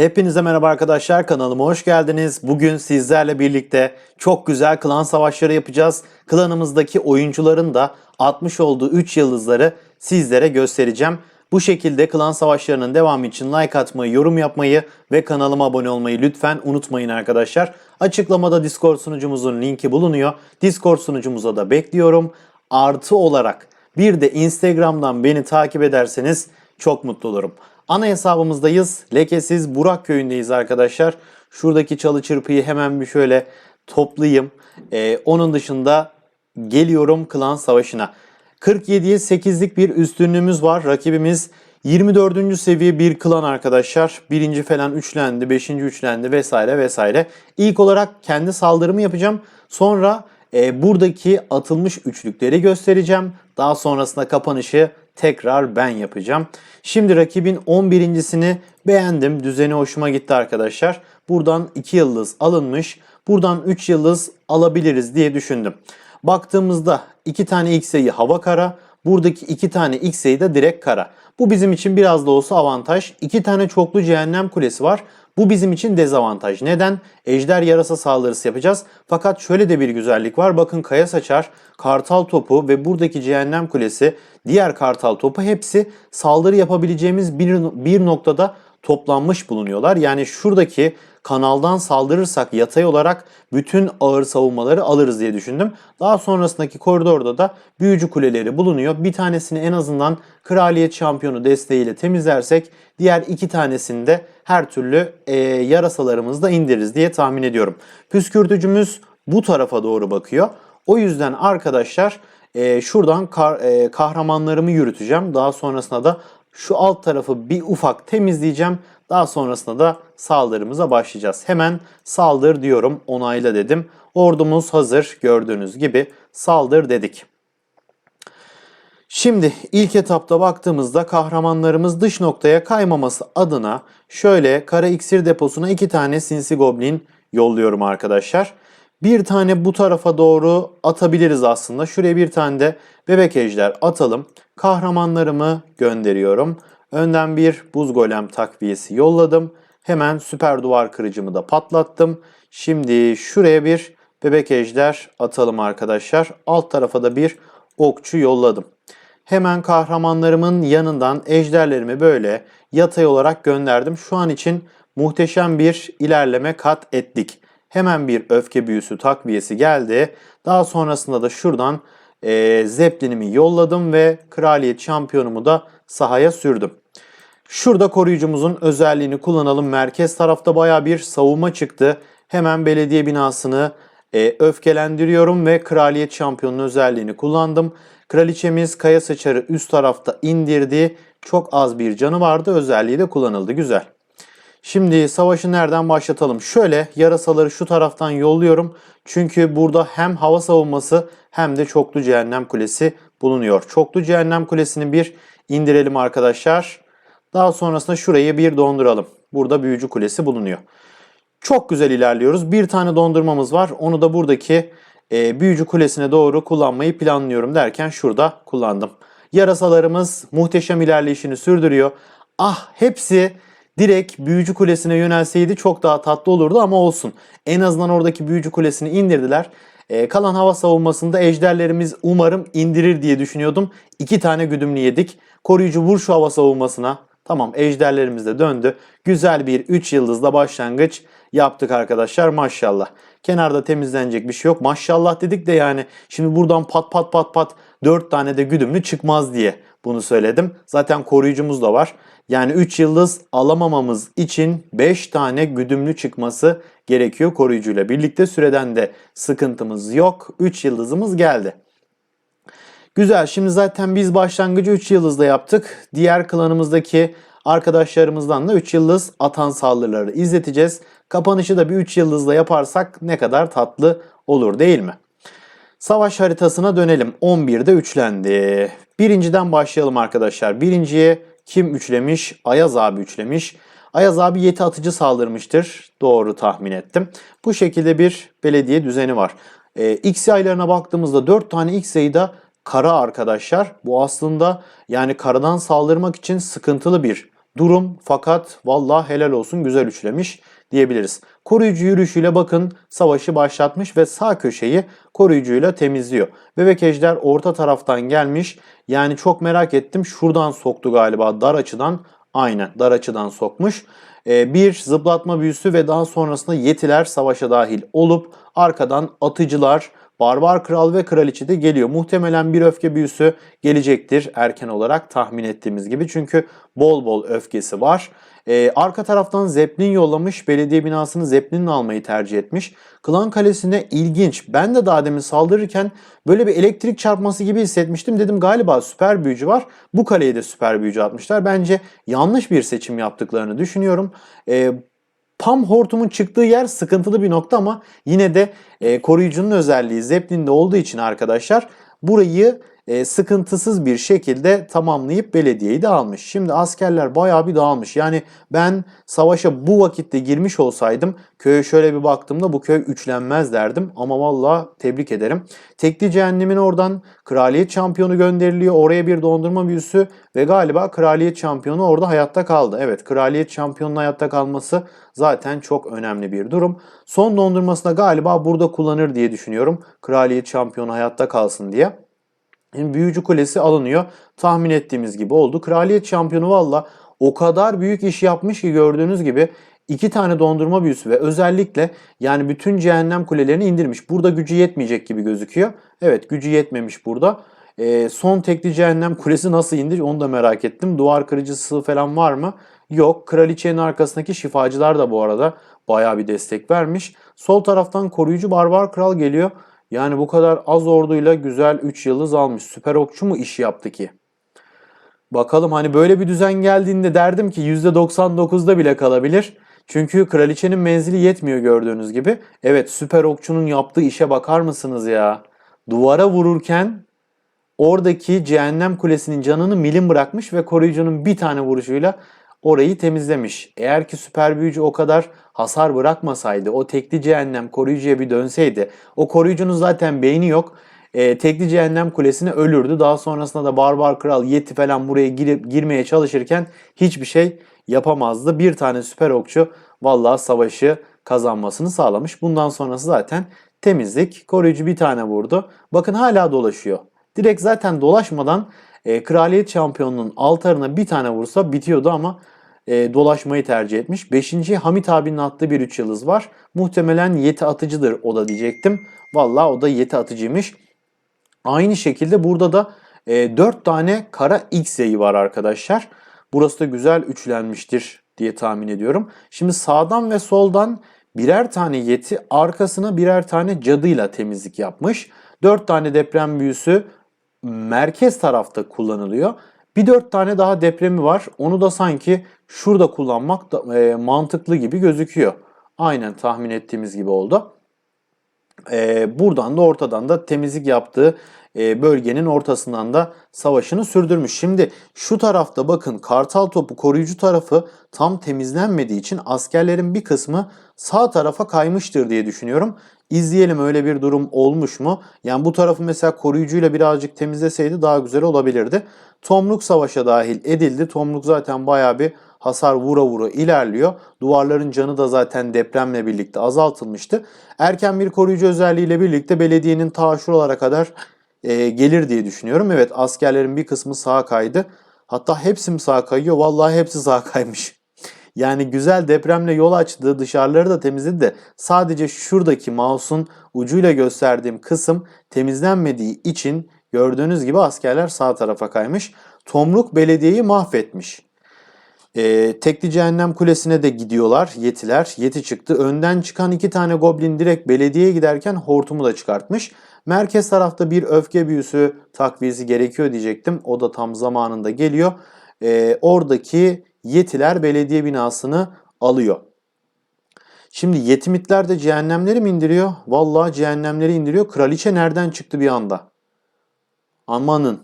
Hepinize merhaba arkadaşlar kanalıma hoş geldiniz. Bugün sizlerle birlikte çok güzel klan savaşları yapacağız. Klanımızdaki oyuncuların da atmış olduğu 3 yıldızları sizlere göstereceğim. Bu şekilde klan savaşlarının devamı için like atmayı, yorum yapmayı ve kanalıma abone olmayı lütfen unutmayın arkadaşlar. Açıklamada Discord sunucumuzun linki bulunuyor. Discord sunucumuza da bekliyorum. Artı olarak bir de Instagram'dan beni takip ederseniz çok mutlu olurum. Ana hesabımızdayız. Lekesiz Burak köyündeyiz arkadaşlar. Şuradaki çalı çırpıyı hemen bir şöyle toplayayım. Ee, onun dışında geliyorum klan savaşına. 47'ye 8'lik bir üstünlüğümüz var. Rakibimiz 24. seviye bir klan arkadaşlar. Birinci falan üçlendi, beşinci üçlendi vesaire vesaire. İlk olarak kendi saldırımı yapacağım. Sonra e, buradaki atılmış üçlükleri göstereceğim. Daha sonrasında kapanışı tekrar ben yapacağım. Şimdi rakibin 11.sini beğendim. Düzeni hoşuma gitti arkadaşlar. Buradan 2 yıldız alınmış. Buradan 3 yıldız alabiliriz diye düşündüm. Baktığımızda 2 tane X'e'yi hava kara. Buradaki 2 tane X'e'yi de direkt kara. Bu bizim için biraz da olsa avantaj. 2 tane çoklu cehennem kulesi var. Bu bizim için dezavantaj. Neden? Ejder yarasa saldırısı yapacağız. Fakat şöyle de bir güzellik var. Bakın kaya saçar, kartal topu ve buradaki cehennem kulesi, diğer kartal topu hepsi saldırı yapabileceğimiz bir, bir noktada toplanmış bulunuyorlar. Yani şuradaki kanaldan saldırırsak yatay olarak bütün ağır savunmaları alırız diye düşündüm. Daha sonrasındaki koridorda da büyücü kuleleri bulunuyor. Bir tanesini en azından kraliyet şampiyonu desteğiyle temizlersek diğer iki tanesini de her türlü e, yarasalarımızı da indiririz diye tahmin ediyorum. Püskürtücümüz bu tarafa doğru bakıyor. O yüzden arkadaşlar e, şuradan kar, e, kahramanlarımı yürüteceğim. Daha sonrasında da şu alt tarafı bir ufak temizleyeceğim. Daha sonrasında da saldırımıza başlayacağız. Hemen saldır diyorum. Onayla dedim. Ordumuz hazır. Gördüğünüz gibi saldır dedik. Şimdi ilk etapta baktığımızda kahramanlarımız dış noktaya kaymaması adına şöyle kara iksir deposuna iki tane sinsi goblin yolluyorum arkadaşlar. Bir tane bu tarafa doğru atabiliriz aslında. Şuraya bir tane de bebek ejder atalım. Kahramanlarımı gönderiyorum. Önden bir buz golem takviyesi yolladım. Hemen süper duvar kırıcımı da patlattım. Şimdi şuraya bir bebek ejder atalım arkadaşlar. Alt tarafa da bir okçu yolladım. Hemen kahramanlarımın yanından ejderlerimi böyle yatay olarak gönderdim. Şu an için muhteşem bir ilerleme kat ettik. Hemen bir öfke büyüsü takviyesi geldi. Daha sonrasında da şuradan e, zeplinimi yolladım ve kraliyet şampiyonumu da sahaya sürdüm. Şurada koruyucumuzun özelliğini kullanalım. Merkez tarafta baya bir savunma çıktı. Hemen belediye binasını e, öfkelendiriyorum ve kraliyet şampiyonunun özelliğini kullandım. Kraliçemiz kaya saçarı üst tarafta indirdi. Çok az bir canı vardı. Özelliği de kullanıldı. Güzel. Şimdi savaşı nereden başlatalım? Şöyle yarasaları şu taraftan yolluyorum. Çünkü burada hem hava savunması hem de çoklu cehennem kulesi bulunuyor. Çoklu cehennem kulesini bir indirelim arkadaşlar. Daha sonrasında şurayı bir donduralım. Burada büyücü kulesi bulunuyor. Çok güzel ilerliyoruz. Bir tane dondurmamız var. Onu da buradaki e, büyücü kulesine doğru kullanmayı planlıyorum derken şurada kullandım. Yarasalarımız muhteşem ilerleyişini sürdürüyor. Ah hepsi direkt büyücü kulesine yönelseydi çok daha tatlı olurdu ama olsun. En azından oradaki büyücü kulesini indirdiler. Ee, kalan hava savunmasında ejderlerimiz umarım indirir diye düşünüyordum. İki tane güdümlü yedik. Koruyucu vur şu hava savunmasına. Tamam ejderlerimiz de döndü. Güzel bir 3 yıldızla başlangıç yaptık arkadaşlar maşallah. Kenarda temizlenecek bir şey yok. Maşallah dedik de yani şimdi buradan pat pat pat pat 4 tane de güdümlü çıkmaz diye bunu söyledim. Zaten koruyucumuz da var. Yani 3 yıldız alamamamız için 5 tane güdümlü çıkması gerekiyor koruyucuyla birlikte. Süreden de sıkıntımız yok. 3 yıldızımız geldi. Güzel. Şimdi zaten biz başlangıcı 3 yıldızla yaptık. Diğer klanımızdaki arkadaşlarımızdan da 3 yıldız atan saldırıları izleteceğiz. Kapanışı da bir 3 yıldızla yaparsak ne kadar tatlı olur değil mi? Savaş haritasına dönelim. 11'de üçlendi. Birinciden başlayalım arkadaşlar. Birinciye kim üçlemiş? Ayaz abi üçlemiş. Ayaz abi yeti atıcı saldırmıştır. Doğru tahmin ettim. Bu şekilde bir belediye düzeni var. E, X sayılarına baktığımızda 4 tane X sayıda kara arkadaşlar. Bu aslında yani karadan saldırmak için sıkıntılı bir durum fakat vallahi helal olsun güzel üçlemiş diyebiliriz. Koruyucu yürüyüşüyle bakın savaşı başlatmış ve sağ köşeyi koruyucuyla temizliyor. Bebek ejder orta taraftan gelmiş. Yani çok merak ettim. Şuradan soktu galiba dar açıdan. Aynen dar açıdan sokmuş. Ee, bir zıplatma büyüsü ve daha sonrasında yetiler savaşa dahil olup arkadan atıcılar, Barbar Kral ve Kraliçe de geliyor. Muhtemelen bir öfke büyüsü gelecektir erken olarak tahmin ettiğimiz gibi. Çünkü bol bol öfkesi var. Ee, arka taraftan Zeppelin yollamış. Belediye binasını Zeppelin'le almayı tercih etmiş. Klan Kalesi'ne ilginç. Ben de daha demin saldırırken böyle bir elektrik çarpması gibi hissetmiştim. Dedim galiba süper büyücü var. Bu kaleye de süper büyücü atmışlar. Bence yanlış bir seçim yaptıklarını düşünüyorum. Ee, Pam hortumun çıktığı yer sıkıntılı bir nokta ama yine de e, koruyucunun özelliği Zeppelin'de olduğu için arkadaşlar burayı e, sıkıntısız bir şekilde tamamlayıp belediyeyi de almış. Şimdi askerler bayağı bir dağılmış. Yani ben savaşa bu vakitte girmiş olsaydım köye şöyle bir baktığımda bu köy üçlenmez derdim. Ama valla tebrik ederim. Tekli cehennemin oradan kraliyet şampiyonu gönderiliyor. Oraya bir dondurma büyüsü ve galiba kraliyet şampiyonu orada hayatta kaldı. Evet kraliyet şampiyonun hayatta kalması zaten çok önemli bir durum. Son dondurmasında galiba burada kullanır diye düşünüyorum. Kraliyet şampiyonu hayatta kalsın diye. Büyücü kulesi alınıyor. Tahmin ettiğimiz gibi oldu. Kraliyet şampiyonu valla o kadar büyük iş yapmış ki gördüğünüz gibi iki tane dondurma büyüsü ve özellikle yani bütün cehennem kulelerini indirmiş. Burada gücü yetmeyecek gibi gözüküyor. Evet gücü yetmemiş burada. E, son tekli cehennem kulesi nasıl indir onu da merak ettim. Duvar kırıcısı falan var mı? Yok. Kraliçenin arkasındaki şifacılar da bu arada baya bir destek vermiş. Sol taraftan koruyucu barbar kral geliyor. Yani bu kadar az orduyla güzel 3 yıldız almış. Süper okçu mu iş yaptı ki? Bakalım hani böyle bir düzen geldiğinde derdim ki %99'da bile kalabilir. Çünkü kraliçenin menzili yetmiyor gördüğünüz gibi. Evet süper okçunun yaptığı işe bakar mısınız ya? Duvara vururken oradaki cehennem kulesinin canını milim bırakmış ve koruyucunun bir tane vuruşuyla orayı temizlemiş. Eğer ki süper büyücü o kadar hasar bırakmasaydı, o tekli cehennem koruyucuya bir dönseydi, o koruyucunun zaten beyni yok. E, tekli cehennem kulesine ölürdü. Daha sonrasında da barbar kral Yeti falan buraya girip girmeye çalışırken hiçbir şey yapamazdı. Bir tane süper okçu vallahi savaşı kazanmasını sağlamış. Bundan sonrası zaten temizlik. Koruyucu bir tane vurdu. Bakın hala dolaşıyor. Direkt zaten dolaşmadan e, kraliyet şampiyonunun altarına bir tane vursa bitiyordu ama e, dolaşmayı tercih etmiş. Beşinci Hamit abinin attığı bir 3 yıldız var. Muhtemelen yeti atıcıdır o da diyecektim. Valla o da yeti atıcıymış. Aynı şekilde burada da e, 4 tane kara X yayı var arkadaşlar. Burası da güzel üçlenmiştir diye tahmin ediyorum. Şimdi sağdan ve soldan birer tane yeti arkasına birer tane cadıyla temizlik yapmış. 4 tane deprem büyüsü merkez tarafta kullanılıyor. Bir dört tane daha depremi var. Onu da sanki şurada kullanmak da, e, mantıklı gibi gözüküyor. Aynen tahmin ettiğimiz gibi oldu. E, buradan da ortadan da temizlik yaptığı e, bölgenin ortasından da savaşını sürdürmüş. Şimdi şu tarafta bakın kartal topu koruyucu tarafı tam temizlenmediği için askerlerin bir kısmı sağ tarafa kaymıştır diye düşünüyorum. İzleyelim öyle bir durum olmuş mu? Yani bu tarafı mesela koruyucuyla birazcık temizleseydi daha güzel olabilirdi. Tomruk savaşa dahil edildi. Tomruk zaten baya bir hasar vura vura ilerliyor. Duvarların canı da zaten depremle birlikte azaltılmıştı. Erken bir koruyucu özelliğiyle birlikte belediyenin ta kadar e, gelir diye düşünüyorum. Evet askerlerin bir kısmı sağa kaydı. Hatta hepsi mi sağa kayıyor? Vallahi hepsi sağa kaymış. Yani güzel depremle yol açtı, dışarıları da temizledi de sadece şuradaki mouse'un ucuyla gösterdiğim kısım temizlenmediği için gördüğünüz gibi askerler sağ tarafa kaymış. Tomruk belediyeyi mahvetmiş. Ee, Tekli Cehennem Kulesi'ne de gidiyorlar yetiler. Yeti çıktı. Önden çıkan iki tane goblin direkt belediyeye giderken hortumu da çıkartmış. Merkez tarafta bir öfke büyüsü takviyesi gerekiyor diyecektim. O da tam zamanında geliyor. Ee, oradaki yetiler belediye binasını alıyor. Şimdi yetimitler de cehennemleri mi indiriyor? Vallahi cehennemleri indiriyor. Kraliçe nereden çıktı bir anda? Amanın.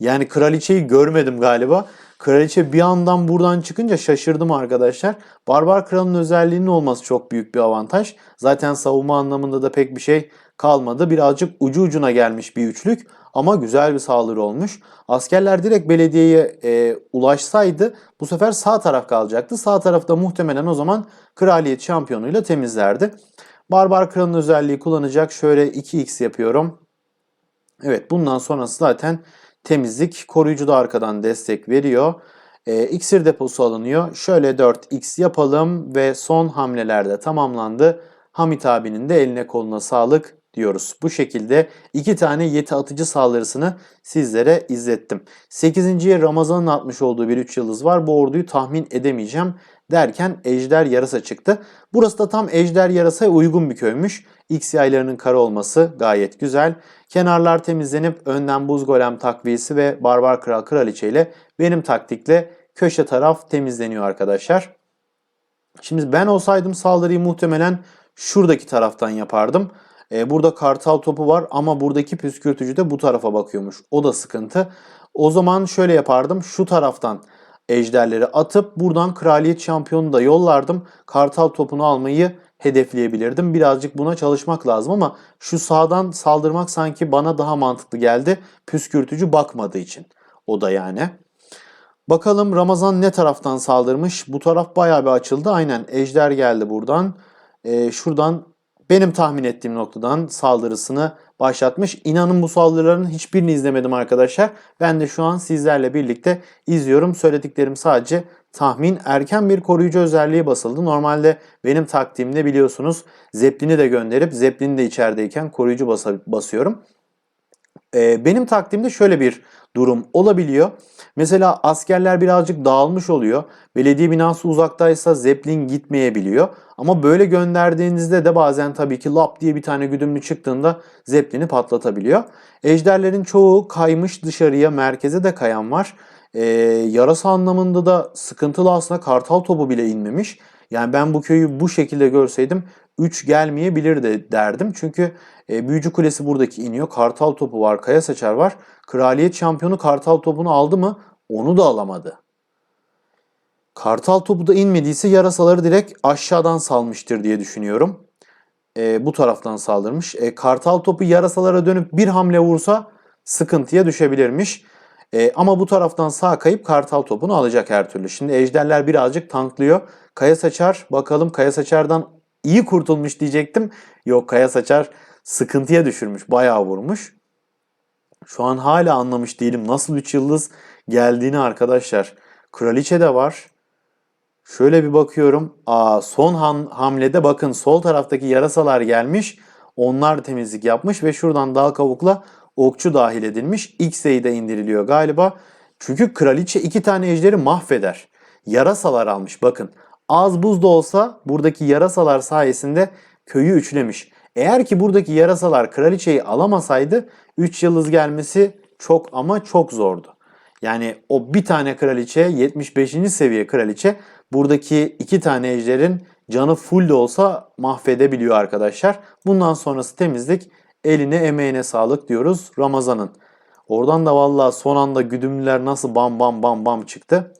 Yani kraliçeyi görmedim galiba. Kraliçe bir andan buradan çıkınca şaşırdım arkadaşlar. Barbar kralın özelliğinin olması çok büyük bir avantaj. Zaten savunma anlamında da pek bir şey kalmadı. Birazcık ucu ucuna gelmiş bir üçlük. Ama güzel bir saldırı olmuş. Askerler direkt belediyeye e, ulaşsaydı bu sefer sağ taraf kalacaktı. Sağ tarafta muhtemelen o zaman kraliyet şampiyonuyla temizlerdi. Barbar kralın özelliği kullanacak. Şöyle 2x yapıyorum. Evet bundan sonrası zaten temizlik. Koruyucu da arkadan destek veriyor. E, iksir deposu alınıyor. Şöyle 4x yapalım ve son hamlelerde tamamlandı. Hamit abinin de eline koluna sağlık diyoruz. Bu şekilde iki tane yeti atıcı saldırısını sizlere izlettim. 8. Ramazan'ın atmış olduğu bir 3 yıldız var. Bu orduyu tahmin edemeyeceğim derken ejder yarasa çıktı. Burası da tam ejder yarasaya uygun bir köymüş. X yaylarının kara olması gayet güzel. Kenarlar temizlenip önden buz golem takviyesi ve barbar kral kraliçe ile benim taktikle köşe taraf temizleniyor arkadaşlar. Şimdi ben olsaydım saldırıyı muhtemelen şuradaki taraftan yapardım. Ee, burada kartal topu var ama buradaki püskürtücü de bu tarafa bakıyormuş. O da sıkıntı. O zaman şöyle yapardım. Şu taraftan ejderleri atıp buradan kraliyet şampiyonu da yollardım. Kartal topunu almayı hedefleyebilirdim. Birazcık buna çalışmak lazım ama şu sağdan saldırmak sanki bana daha mantıklı geldi. Püskürtücü bakmadığı için. O da yani. Bakalım Ramazan ne taraftan saldırmış? Bu taraf bayağı bir açıldı. Aynen ejder geldi buradan. Ee, şuradan benim tahmin ettiğim noktadan saldırısını başlatmış. İnanın bu saldırıların hiçbirini izlemedim arkadaşlar. Ben de şu an sizlerle birlikte izliyorum. Söylediklerim sadece tahmin. Erken bir koruyucu özelliği basıldı. Normalde benim taktiğimde biliyorsunuz Zeppelin'i de gönderip Zeppelin de içerideyken koruyucu basa- basıyorum. Ee, benim taktiğimde şöyle bir durum olabiliyor. Mesela askerler birazcık dağılmış oluyor. Belediye binası uzaktaysa Zeppelin gitmeyebiliyor. Ama böyle gönderdiğinizde de bazen tabii ki lap diye bir tane güdümlü çıktığında Zeppelin'i patlatabiliyor. Ejderlerin çoğu kaymış dışarıya, merkeze de kayan var. Ee, yarasa anlamında da sıkıntılı aslında kartal topu bile inmemiş. Yani ben bu köyü bu şekilde görseydim 3 gelmeyebilirdi derdim. Çünkü e, Büyücü Kulesi buradaki iniyor. Kartal topu var, Kaya Saçar var. Kraliyet şampiyonu Kartal topunu aldı mı? Onu da alamadı. Kartal topu da inmediyse yarasaları direkt aşağıdan salmıştır diye düşünüyorum. E, bu taraftan saldırmış. E, kartal topu yarasalara dönüp bir hamle vursa sıkıntıya düşebilirmiş. E, ama bu taraftan sağ kayıp kartal topunu alacak her türlü. Şimdi ejderler birazcık tanklıyor. Kaya Saçar bakalım Kaya Saçar'dan iyi kurtulmuş diyecektim. Yok Kaya Saçar sıkıntıya düşürmüş. Bayağı vurmuş. Şu an hala anlamış değilim nasıl 3 yıldız geldiğini arkadaşlar. Kraliçe de var. Şöyle bir bakıyorum. Aa, son ham- hamlede bakın sol taraftaki yarasalar gelmiş. Onlar temizlik yapmış ve şuradan dal kavukla okçu dahil edilmiş. X'e'yi de indiriliyor galiba. Çünkü kraliçe iki tane ejderi mahveder. Yarasalar almış bakın. Az buz da olsa buradaki yarasalar sayesinde köyü üçlemiş. Eğer ki buradaki yarasalar kraliçeyi alamasaydı 3 yıldız gelmesi çok ama çok zordu. Yani o bir tane kraliçe 75. seviye kraliçe buradaki iki tane ejderin canı full de olsa mahvedebiliyor arkadaşlar. Bundan sonrası temizlik eline emeğine sağlık diyoruz Ramazan'ın. Oradan da vallahi son anda güdümlüler nasıl bam bam bam bam çıktı.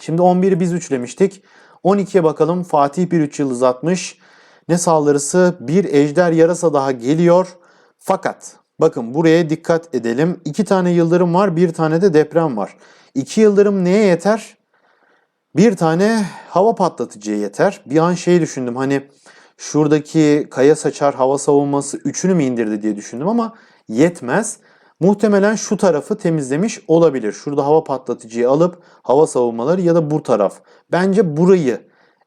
Şimdi 11'i biz üçlemiştik. 12'ye bakalım. Fatih bir 3 yıldız atmış. Ne saldırısı? Bir ejder yarasa daha geliyor. Fakat bakın buraya dikkat edelim. 2 tane yıldırım var, bir tane de deprem var. 2 yıldırım neye yeter? Bir tane hava patlatıcıya yeter. Bir an şey düşündüm hani şuradaki kaya saçar hava savunması üçünü mü indirdi diye düşündüm ama yetmez. Muhtemelen şu tarafı temizlemiş olabilir. Şurada hava patlatıcıyı alıp hava savunmaları ya da bu taraf. Bence burayı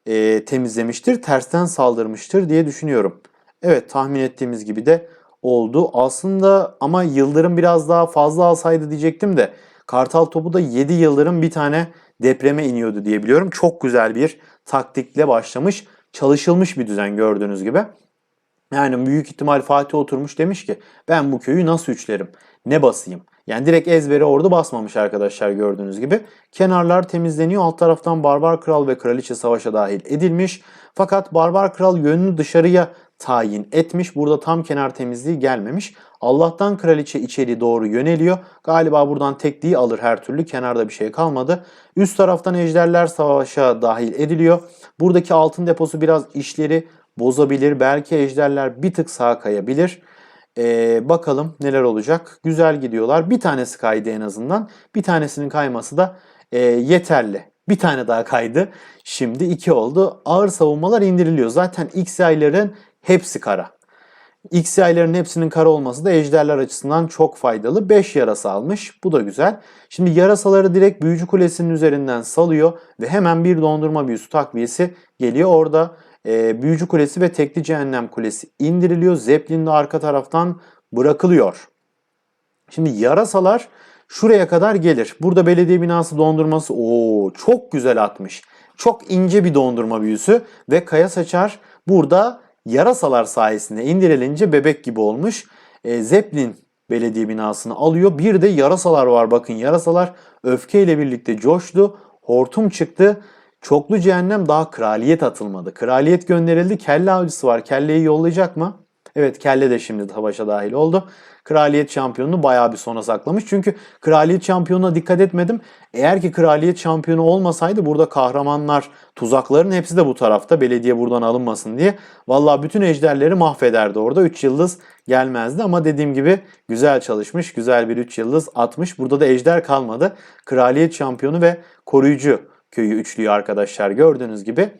e, temizlemiştir, tersten saldırmıştır diye düşünüyorum. Evet tahmin ettiğimiz gibi de oldu. Aslında ama Yıldırım biraz daha fazla alsaydı diyecektim de Kartal topu da 7 Yıldırım bir tane depreme iniyordu diye biliyorum. Çok güzel bir taktikle başlamış. Çalışılmış bir düzen gördüğünüz gibi. Yani büyük ihtimal Fatih oturmuş demiş ki ben bu köyü nasıl üçlerim? Ne basayım? Yani direkt ezbere ordu basmamış arkadaşlar gördüğünüz gibi. Kenarlar temizleniyor. Alt taraftan Barbar Kral ve Kraliçe savaşa dahil edilmiş. Fakat Barbar Kral yönünü dışarıya tayin etmiş. Burada tam kenar temizliği gelmemiş. Allah'tan kraliçe içeri doğru yöneliyor. Galiba buradan tekliği alır her türlü. Kenarda bir şey kalmadı. Üst taraftan ejderler savaşa dahil ediliyor. Buradaki altın deposu biraz işleri bozabilir. Belki ejderler bir tık sağa kayabilir. Ee, bakalım neler olacak. Güzel gidiyorlar. Bir tanesi kaydı en azından. Bir tanesinin kayması da e, yeterli. Bir tane daha kaydı. Şimdi iki oldu. Ağır savunmalar indiriliyor. Zaten XY'lerin hepsi kara. XY'lerin hepsinin kara olması da ejderler açısından çok faydalı. 5 yarasa almış. Bu da güzel. Şimdi yarasaları direkt büyücü kulesinin üzerinden salıyor ve hemen bir dondurma büyüsü takviyesi geliyor. Orada e, büyücü kulesi ve tekli cehennem kulesi indiriliyor. Zeppelin de arka taraftan bırakılıyor. Şimdi yarasalar şuraya kadar gelir. Burada belediye binası dondurması o çok güzel atmış. Çok ince bir dondurma büyüsü ve kaya saçar burada yarasalar sayesinde indirilince bebek gibi olmuş. E, Zeppelin belediye binasını alıyor. Bir de yarasalar var bakın yarasalar öfkeyle birlikte coştu. Hortum çıktı. Çoklu cehennem daha kraliyet atılmadı. Kraliyet gönderildi. Kelle avcısı var. Kelleyi yollayacak mı? Evet kelle de şimdi savaşa dahil oldu. Kraliyet şampiyonunu bayağı bir sona saklamış. Çünkü kraliyet şampiyonuna dikkat etmedim. Eğer ki kraliyet şampiyonu olmasaydı burada kahramanlar, tuzakların hepsi de bu tarafta. Belediye buradan alınmasın diye. Vallahi bütün ejderleri mahvederdi orada. 3 yıldız gelmezdi ama dediğim gibi güzel çalışmış. Güzel bir 3 yıldız atmış. Burada da ejder kalmadı. Kraliyet şampiyonu ve koruyucu köyü üçlüyü arkadaşlar gördüğünüz gibi.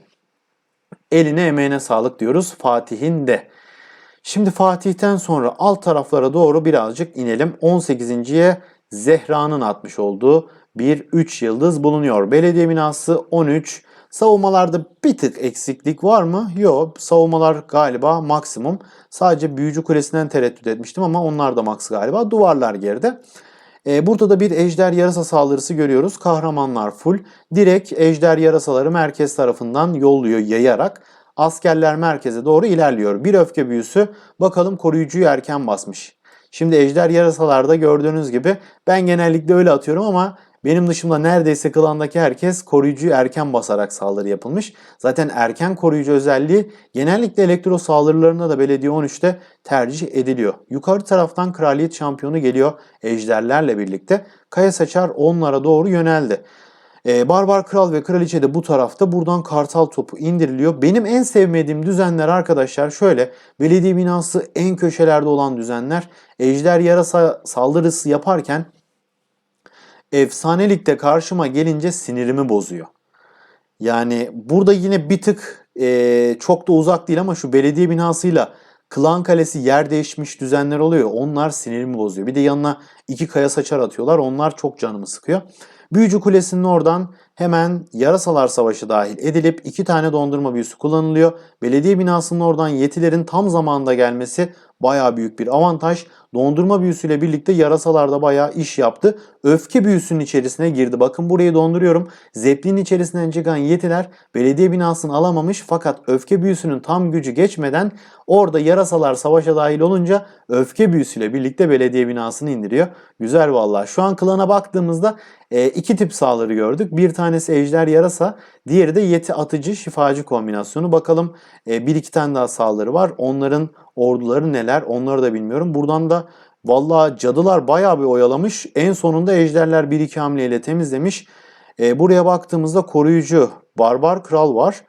Eline emeğine sağlık diyoruz Fatih'in de. Şimdi Fatih'ten sonra alt taraflara doğru birazcık inelim. 18.ye Zehra'nın atmış olduğu bir 3 yıldız bulunuyor. Belediye binası 13. Savunmalarda bir tık eksiklik var mı? Yok. Savunmalar galiba maksimum. Sadece büyücü kulesinden tereddüt etmiştim ama onlar da max galiba. Duvarlar geride. Ee, burada da bir ejder yarasa saldırısı görüyoruz. Kahramanlar full. Direkt ejder yarasaları merkez tarafından yolluyor yayarak. Askerler merkeze doğru ilerliyor. Bir öfke büyüsü bakalım koruyucuyu erken basmış. Şimdi ejder yarasalarda gördüğünüz gibi ben genellikle öyle atıyorum ama benim dışımda neredeyse klandaki herkes koruyucuyu erken basarak saldırı yapılmış. Zaten erken koruyucu özelliği genellikle elektro saldırılarında da belediye 13'te tercih ediliyor. Yukarı taraftan kraliyet şampiyonu geliyor ejderlerle birlikte. Kaya saçar onlara doğru yöneldi. Ee, Barbar Kral ve Kraliçe de bu tarafta. Buradan kartal topu indiriliyor. Benim en sevmediğim düzenler arkadaşlar şöyle. Belediye binası en köşelerde olan düzenler. Ejder yarasa saldırısı yaparken efsanelikte karşıma gelince sinirimi bozuyor. Yani burada yine bir tık e, çok da uzak değil ama şu belediye binasıyla Klan Kalesi yer değişmiş düzenler oluyor. Onlar sinirimi bozuyor. Bir de yanına iki kaya saçar atıyorlar. Onlar çok canımı sıkıyor. Büyücü Kulesi'nin oradan hemen Yarasalar Savaşı dahil edilip iki tane dondurma büyüsü kullanılıyor. Belediye binasının oradan yetilerin tam zamanında gelmesi baya büyük bir avantaj. Dondurma büyüsüyle birlikte yarasalar da bayağı iş yaptı. Öfke büyüsünün içerisine girdi. Bakın burayı donduruyorum. Zeplin içerisinden çıkan yetiler belediye binasını alamamış fakat öfke büyüsünün tam gücü geçmeden orada yarasalar savaşa dahil olunca öfke büyüsüyle birlikte belediye binasını indiriyor. Güzel vallahi. Şu an klana baktığımızda e, iki tip saldırı gördük. Bir tanesi ejder yarasa, diğeri de yeti atıcı şifacı kombinasyonu. Bakalım e, bir iki tane daha saldırı var. Onların orduları neler onları da bilmiyorum. Buradan da vallahi cadılar bayağı bir oyalamış. En sonunda ejderler bir iki hamleyle temizlemiş. E, buraya baktığımızda koruyucu barbar kral var.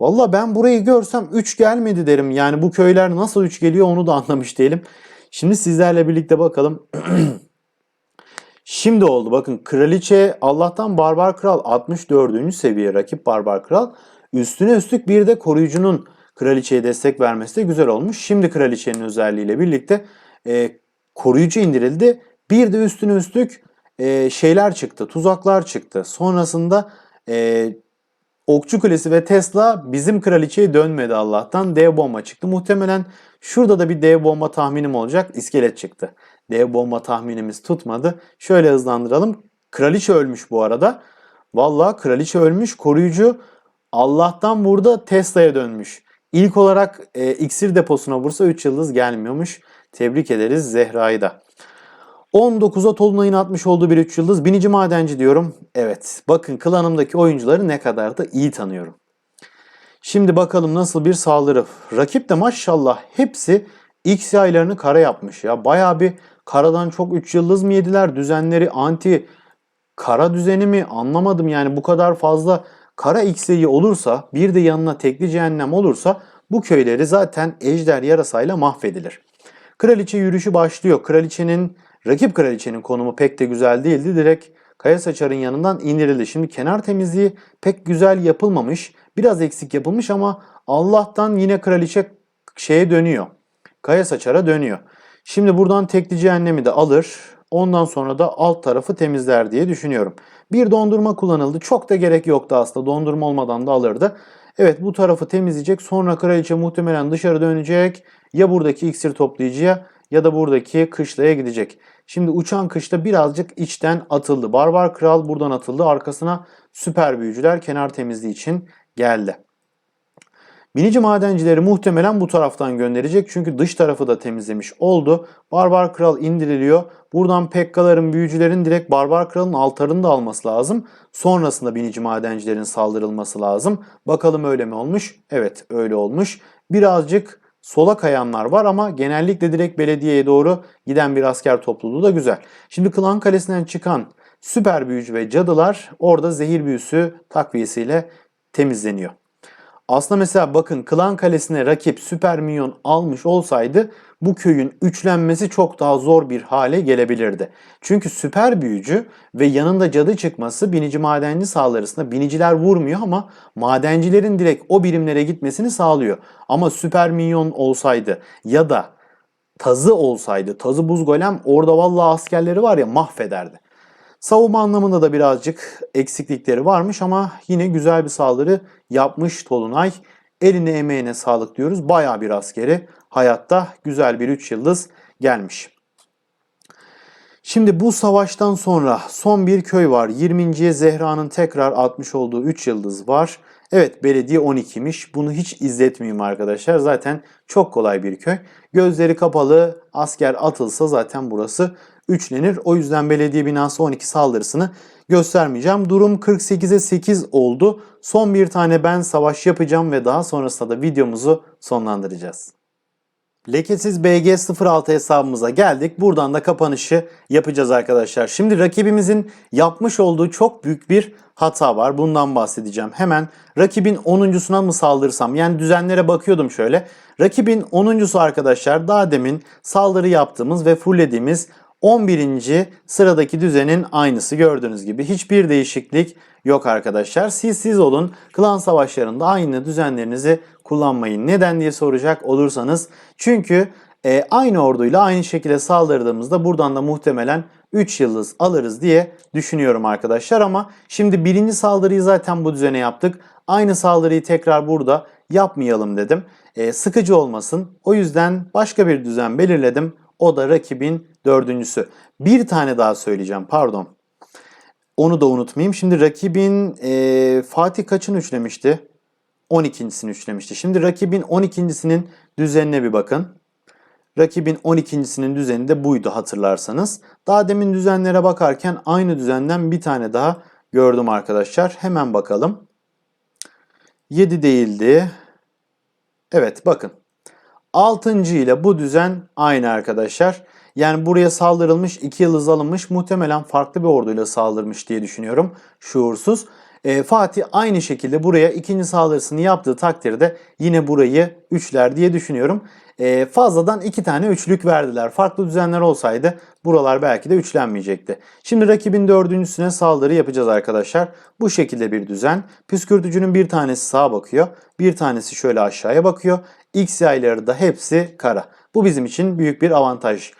Valla ben burayı görsem 3 gelmedi derim. Yani bu köyler nasıl 3 geliyor onu da anlamış değilim. Şimdi sizlerle birlikte bakalım. Şimdi oldu bakın kraliçe Allah'tan barbar kral 64. seviye rakip barbar kral. Üstüne üstlük bir de koruyucunun kraliçeye destek vermesi de güzel olmuş. Şimdi kraliçenin özelliğiyle birlikte e, koruyucu indirildi. Bir de üstüne üstlük e, şeyler çıktı, tuzaklar çıktı. Sonrasında e, Okçu Kulesi ve Tesla bizim kraliçeye dönmedi Allah'tan. Dev bomba çıktı. Muhtemelen şurada da bir dev bomba tahminim olacak. İskelet çıktı. Dev bomba tahminimiz tutmadı. Şöyle hızlandıralım. Kraliçe ölmüş bu arada. Vallahi kraliçe ölmüş. Koruyucu Allah'tan burada Tesla'ya dönmüş. İlk olarak e, iksir deposuna vursa 3 yıldız gelmiyormuş. Tebrik ederiz Zehra'yı da. 19'a Tolunay'ın atmış olduğu bir 3 yıldız. Binici madenci diyorum. Evet. Bakın klanımdaki oyuncuları ne kadar da iyi tanıyorum. Şimdi bakalım nasıl bir saldırı. Rakip de maşallah hepsi X yaylarını kara yapmış ya. Baya bir karadan çok 3 yıldız mı yediler? Düzenleri anti kara düzeni mi? Anlamadım yani bu kadar fazla kara X'yi olursa bir de yanına tekli cehennem olursa bu köyleri zaten ejder yarasayla mahvedilir. Kraliçe yürüyüşü başlıyor. Kraliçenin, rakip kraliçenin konumu pek de güzel değildi. Direkt Kaya Saçar'ın yanından indirildi. Şimdi kenar temizliği pek güzel yapılmamış. Biraz eksik yapılmış ama Allah'tan yine kraliçe şeye dönüyor. Kaya Saçar'a dönüyor. Şimdi buradan tekli cehennemi de alır. Ondan sonra da alt tarafı temizler diye düşünüyorum. Bir dondurma kullanıldı. Çok da gerek yoktu aslında. Dondurma olmadan da alırdı. Evet bu tarafı temizleyecek. Sonra kraliçe muhtemelen dışarı dönecek. Ya buradaki iksir toplayıcıya ya da buradaki kışlaya gidecek. Şimdi uçan kışla birazcık içten atıldı. Barbar kral buradan atıldı. Arkasına süper büyücüler kenar temizliği için geldi. Binici madencileri muhtemelen bu taraftan gönderecek. Çünkü dış tarafı da temizlemiş oldu. Barbar Kral indiriliyor. Buradan Pekkaların, büyücülerin direkt Barbar Kral'ın altarını da alması lazım. Sonrasında binici madencilerin saldırılması lazım. Bakalım öyle mi olmuş? Evet öyle olmuş. Birazcık sola kayanlar var ama genellikle direkt belediyeye doğru giden bir asker topluluğu da güzel. Şimdi Klan Kalesi'nden çıkan süper büyücü ve cadılar orada zehir büyüsü takviyesiyle temizleniyor. Aslında mesela bakın Klan Kalesi'ne rakip süper minyon almış olsaydı bu köyün üçlenmesi çok daha zor bir hale gelebilirdi. Çünkü süper büyücü ve yanında cadı çıkması binici madenci sağlarısında biniciler vurmuyor ama madencilerin direkt o birimlere gitmesini sağlıyor. Ama süper minyon olsaydı ya da tazı olsaydı, tazı buz golem orada vallahi askerleri var ya mahvederdi. Savunma anlamında da birazcık eksiklikleri varmış ama yine güzel bir saldırı yapmış Tolunay. Eline emeğine sağlık diyoruz. Baya bir askeri hayatta güzel bir 3 yıldız gelmiş. Şimdi bu savaştan sonra son bir köy var. 20.ye Zehra'nın tekrar atmış olduğu 3 yıldız var. Evet belediye 12'miş. Bunu hiç izletmeyeyim arkadaşlar. Zaten çok kolay bir köy. Gözleri kapalı asker atılsa zaten burası üçlenir. O yüzden belediye binası 12 saldırısını göstermeyeceğim. Durum 48'e 8 oldu. Son bir tane ben savaş yapacağım ve daha sonrasında da videomuzu sonlandıracağız. Lekesiz BG06 hesabımıza geldik. Buradan da kapanışı yapacağız arkadaşlar. Şimdi rakibimizin yapmış olduğu çok büyük bir hata var. Bundan bahsedeceğim. Hemen rakibin 10.suna mı saldırsam? Yani düzenlere bakıyordum şöyle. Rakibin 10.sü arkadaşlar daha demin saldırı yaptığımız ve fulllediğimiz 11. sıradaki düzenin aynısı gördüğünüz gibi. Hiçbir değişiklik yok arkadaşlar. Siz siz olun. Klan savaşlarında aynı düzenlerinizi kullanmayın. Neden diye soracak olursanız. Çünkü e, aynı orduyla aynı şekilde saldırdığımızda buradan da muhtemelen 3 yıldız alırız diye düşünüyorum arkadaşlar. Ama şimdi birinci saldırıyı zaten bu düzene yaptık. Aynı saldırıyı tekrar burada yapmayalım dedim. E, sıkıcı olmasın. O yüzden başka bir düzen belirledim. O da rakibin dördüncüsü. Bir tane daha söyleyeceğim pardon. Onu da unutmayayım. Şimdi rakibin e, Fatih kaçını üçlemişti? 12.sini üçlemişti. Şimdi rakibin 12.sinin düzenine bir bakın. Rakibin 12.sinin düzeni de buydu hatırlarsanız. Daha demin düzenlere bakarken aynı düzenden bir tane daha gördüm arkadaşlar. Hemen bakalım. 7 değildi. Evet bakın. 6. ile bu düzen aynı arkadaşlar. Yani buraya saldırılmış, 2 yıldız alınmış. Muhtemelen farklı bir orduyla saldırmış diye düşünüyorum. Şuursuz. E, Fatih aynı şekilde buraya ikinci saldırısını yaptığı takdirde yine burayı üçler diye düşünüyorum. E, fazladan iki tane üçlük verdiler. Farklı düzenler olsaydı buralar belki de üçlenmeyecekti. Şimdi rakibin dördüncüsüne saldırı yapacağız arkadaşlar. Bu şekilde bir düzen. Püskürtücünün bir tanesi sağa bakıyor. Bir tanesi şöyle aşağıya bakıyor. X yayları da hepsi kara. Bu bizim için büyük bir avantaj.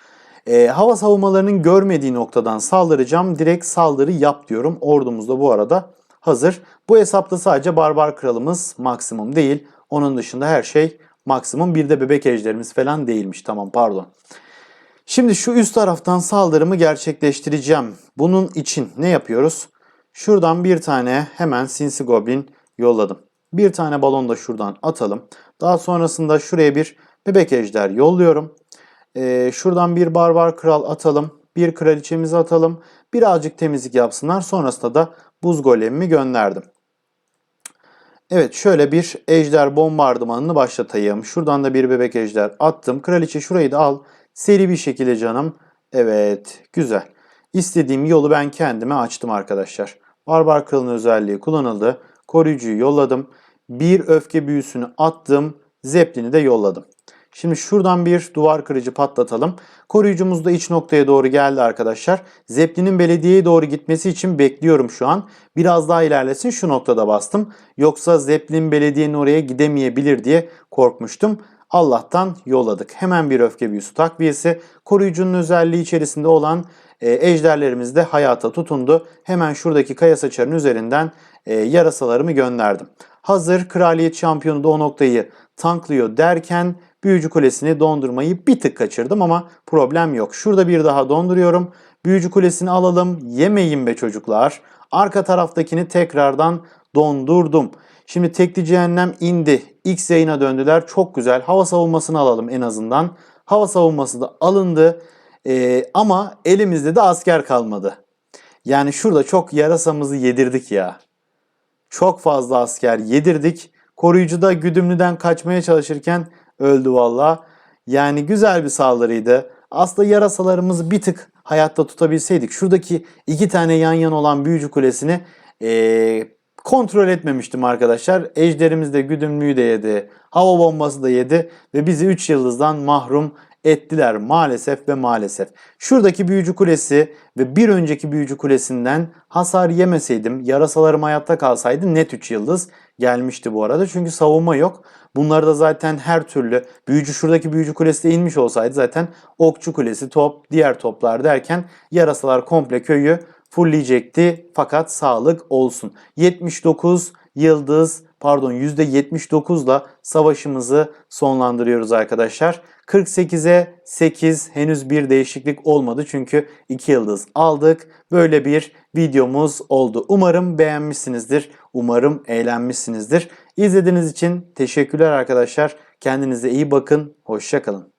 E, hava savunmalarının görmediği noktadan saldıracağım. Direkt saldırı yap diyorum. Ordumuz da bu arada hazır. Bu hesapta sadece barbar kralımız maksimum değil. Onun dışında her şey maksimum. Bir de bebek ejderimiz falan değilmiş. Tamam pardon. Şimdi şu üst taraftan saldırımı gerçekleştireceğim. Bunun için ne yapıyoruz? Şuradan bir tane hemen sinsi goblin yolladım. Bir tane balon da şuradan atalım. Daha sonrasında şuraya bir bebek ejder yolluyorum. Ee, şuradan bir barbar kral atalım. Bir kraliçemizi atalım. Birazcık temizlik yapsınlar. Sonrasında da buz golemimi gönderdim. Evet şöyle bir ejder bombardımanını başlatayım. Şuradan da bir bebek ejder attım. Kraliçe şurayı da al. Seri bir şekilde canım. Evet güzel. İstediğim yolu ben kendime açtım arkadaşlar. Barbar kralın özelliği kullanıldı. Koruyucuyu yolladım. Bir öfke büyüsünü attım. Zeppelin'i de yolladım. Şimdi şuradan bir duvar kırıcı patlatalım. Koruyucumuz da iç noktaya doğru geldi arkadaşlar. Zeplin'in belediyeye doğru gitmesi için bekliyorum şu an. Biraz daha ilerlesin şu noktada bastım. Yoksa Zeppelin belediyenin oraya gidemeyebilir diye korkmuştum. Allah'tan yolladık. Hemen bir öfke büyüsü takviyesi. Koruyucunun özelliği içerisinde olan e, ejderlerimiz de hayata tutundu. Hemen şuradaki kaya saçarın üzerinden e, yarasalarımı gönderdim. Hazır kraliyet şampiyonu da o noktayı tanklıyor derken büyücü kulesini dondurmayı bir tık kaçırdım ama problem yok. Şurada bir daha donduruyorum. Büyücü kulesini alalım. Yemeyin be çocuklar. Arka taraftakini tekrardan dondurdum. Şimdi tekli cehennem indi. X yayına döndüler. Çok güzel. Hava savunmasını alalım en azından. Hava savunması da alındı. Ee, ama elimizde de asker kalmadı. Yani şurada çok yarasamızı yedirdik ya. Çok fazla asker yedirdik. Koruyucu da güdümlüden kaçmaya çalışırken öldü valla. Yani güzel bir saldırıydı. Aslında yarasalarımızı bir tık hayatta tutabilseydik. Şuradaki iki tane yan yana olan büyücü kulesini ee, kontrol etmemiştim arkadaşlar. Ejderimiz de güdümlüyü de yedi. Hava bombası da yedi. Ve bizi 3 yıldızdan mahrum ettiler maalesef ve maalesef. Şuradaki büyücü kulesi ve bir önceki büyücü kulesinden hasar yemeseydim, yarasalarım hayatta kalsaydı net 3 yıldız gelmişti bu arada. Çünkü savunma yok. Bunları da zaten her türlü büyücü şuradaki büyücü kulesi de inmiş olsaydı zaten okçu kulesi, top, diğer toplar derken yarasalar komple köyü fullleyecekti. Fakat sağlık olsun. 79 yıldız pardon %79 ile savaşımızı sonlandırıyoruz arkadaşlar. 48'e 8 henüz bir değişiklik olmadı çünkü 2 yıldız aldık. Böyle bir videomuz oldu. Umarım beğenmişsinizdir. Umarım eğlenmişsinizdir. İzlediğiniz için teşekkürler arkadaşlar. Kendinize iyi bakın. Hoşçakalın.